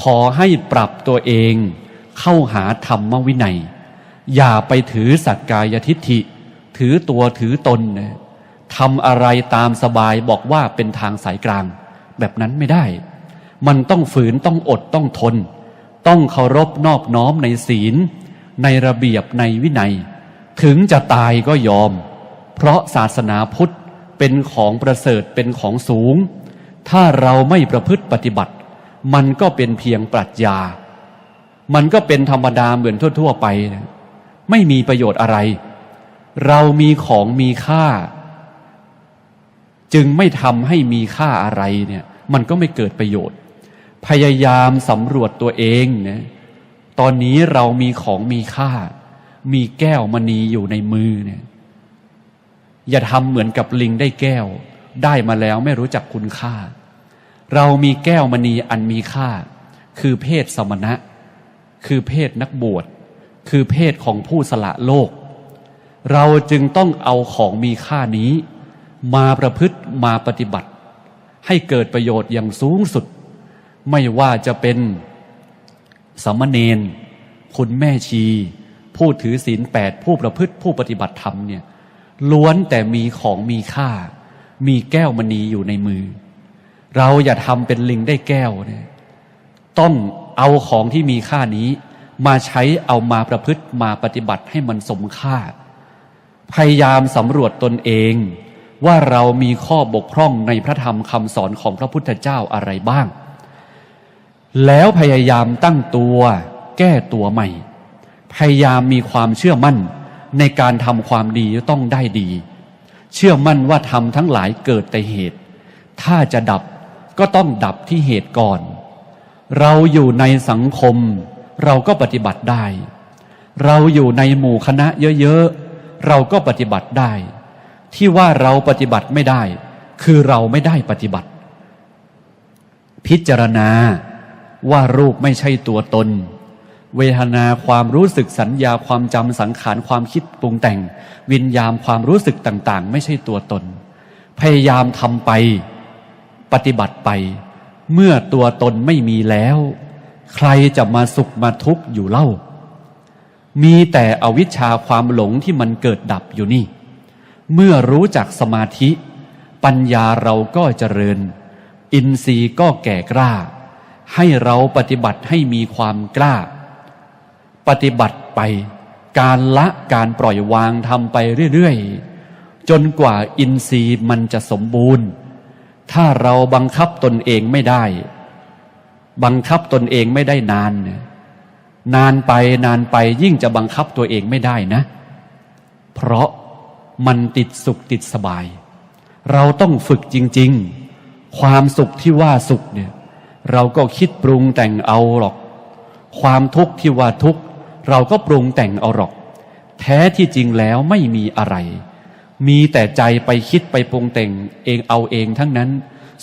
ขอให้ปรับตัวเองเข้าหาธรรมวินัย อย่าไปถือสักกายทิฏฐิ ถือตัวถือตนทำอะไรตามสบายบอกว่าเป็นทางสายกลาง แบบนั้นไม่ได้ มันต้องฝืนต้องอดต้องทน ต้องเคารพนอบน้อมในศีล ในระเบียบในวินัย ถึงจะตายก็ยอม เพราะศาสนาพุทธเป็นของประเสริฐเป็นของสูง ถ้าเราไม่ประพฤติปฏิบัติ มันก็เป็นเพียงปรัชญา มันก็เป็นธรรมดาเหมือนทั่ว ๆ ไปนะไม่มีประโยชน์อะไร เรามีของมีค่า จึงไม่ทำให้มีค่าอะไรเนี่ยมันก็ไม่เกิดประโยชน์ พยายามสำรวจตัวเองนะตอนนี้เรามีของมีค่า มีแก้วมณีอยู่ในมือเนี่ยอย่าทำเหมือนกับลิงได้แก้ว ได้มาแล้วไม่รู้จักคุณค่า เรามีแก้วมณีอันมีค่า คือเพศสมณะ คือเพศนักบวช คือเพศของผู้สละโลก เราจึงต้องเอาของมีค่านี้ มาประพฤติมาปฏิบัติ ให้เกิดประโยชน์อย่างสูงสุด ไม่ว่าจะเป็นสามเณรคุณแม่ชี ผู้ถือศีลแปดผู้ประพฤติผู้ปฏิบัติธรรมเนี่ยล้วนแต่มีของมีค่า มีแก้วมณีอยู่ในมือ เราอย่าทำเป็นลิงได้แก้วเนี่ยต้องเอาของที่มีค่านี้ มาใช้เอามาประพฤติมาปฏิบัติให้มันสมค่า พยายามสำรวจตนเอง ว่าเรามีข้อบกพร่องในพระธรรมคำสอนของพระพุทธเจ้าอะไรบ้าง แล้วพยายามตั้งตัวแก้ตัวใหม่ พยายามมีความเชื่อมั่นในการทำความดีต้องได้ดี เชื่อมั่นว่าทำทั้งหลายเกิดแต่เหตุ ถ้าจะดับ ก็ต้องดับที่เหตุก่อน เราอยู่ในสังคม เราก็ปฏิบัติได้ เราอยู่ในหมู่คณะเยอะๆ เราก็ปฏิบัติได้ ที่ว่าเราปฏิบัติไม่ได้ คือเราไม่ได้ปฏิบัติ พิจารณาว่ารูปไม่ใช่ตัวตน เวทนาความรู้สึกสัญญาความจำสังขารความคิดปรุงแต่ง วิญญาณความรู้สึกต่างๆ ไม่ใช่ตัวตน พยายามทำไป ปฏิบัติไป เมื่อตัวตนไม่มีแล้ว ใครจะมาสุขมาทุกข์อยู่เล่า มีแต่อวิชชาความหลงที่มันเกิดดับอยู่นี่ เมื่อรู้จักสมาธิ ปัญญาเราก็เจริญ อินทรีย์ก็แก่กล้า ให้เราปฏิบัติให้มีความกล้า ปฏิบัติไป การละการปล่อยวางทำไปเรื่อยๆจนกว่าอินทรีย์มันจะสมบูรณ์ ถ้าเราบังคับตนเองไม่ได้ บังคับตนเองไม่ได้นานเนี่ยนานไปนานไปยิ่งจะบังคับตัวเองไม่ได้นะ เพราะมันติดสุขติดสบาย เราต้องฝึกจริง ๆ ความสุขที่ว่าสุขเนี่ย เราก็คิดปรุงแต่งเอาหรอก ความทุกข์ที่ว่าทุกข์ เราก็ปรุงแต่งเอาหรอก แท้ที่จริงแล้วไม่มีอะไร มีแต่ใจไปคิดไปปรุงแต่งเองเอาเองทั้งนั้น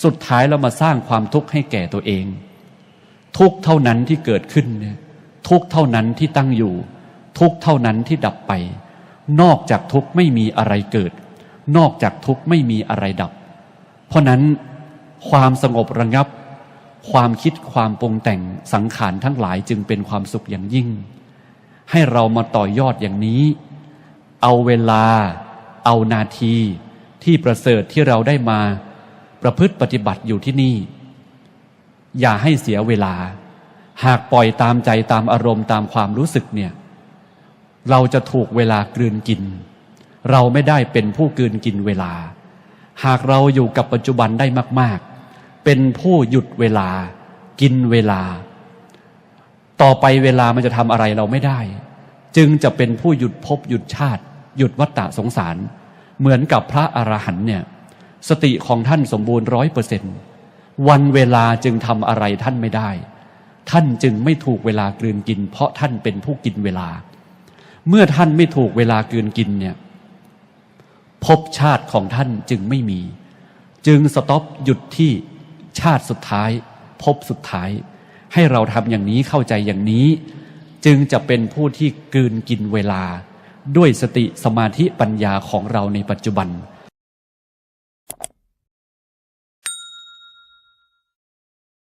สุดท้ายเรามาสร้างความทุกข์ให้แก่ตัวเอง ทุกเท่านั้นที่เกิดขึ้นเนี่ยทุกเท่านั้นที่ตั้งอยู่ ทุกเท่านั้นที่ดับไป นอกจากทุกไม่มีอะไรเกิด นอกจากทุกไม่มีอะไรดับ เพราะนั้นความสงบระงับ ความคิดความปรุงแต่งสังขารทั้งหลายจึงเป็นความสุขอย่างยิ่ง ให้เรามาต่อยอดอย่างนี้ เอาเวลา เอานาทีที่ประเสริฐที่เราได้มา ประพฤติปฏิบัติอยู่ที่นี่ อย่าให้เสียเวลา หากปล่อยตามใจตามอารมณ์ตามความรู้สึกเนี่ย เราจะถูกเวลากลืนกิน เราไม่ได้เป็นผู้กลืนกินเวลา หากเราอยู่กับปัจจุบันได้มาก ๆ เป็นผู้หยุดเวลา กินเวลา ต่อไปเวลามันจะทำอะไรเราไม่ได้ จึงจะเป็นผู้หยุดภพหยุดชาติ หยุดวัฏฏะสงสาร เหมือนกับพระอรหันเนี่ยสติของท่านสมบูรณ์ร้อยเปอร์เซ็นต์วันเวลาจึงทำอะไรท่านไม่ได้ ท่านจึงไม่ถูกเวลากลืนกิน เพราะท่านเป็นผู้กินเวลา เมื่อท่านไม่ถูกเวลากลืนกินเนี่ยภพชาติของท่านจึงไม่มี จึงสต็อปหยุดที่ชาติสุดท้ายภพสุดท้าย ให้เราทำอย่างนี้เข้าใจอย่างนี้ จึงจะเป็นผู้ที่กลืนกินเวลา ด้วยสติสมาธิปัญญาของเราในปัจจุบัน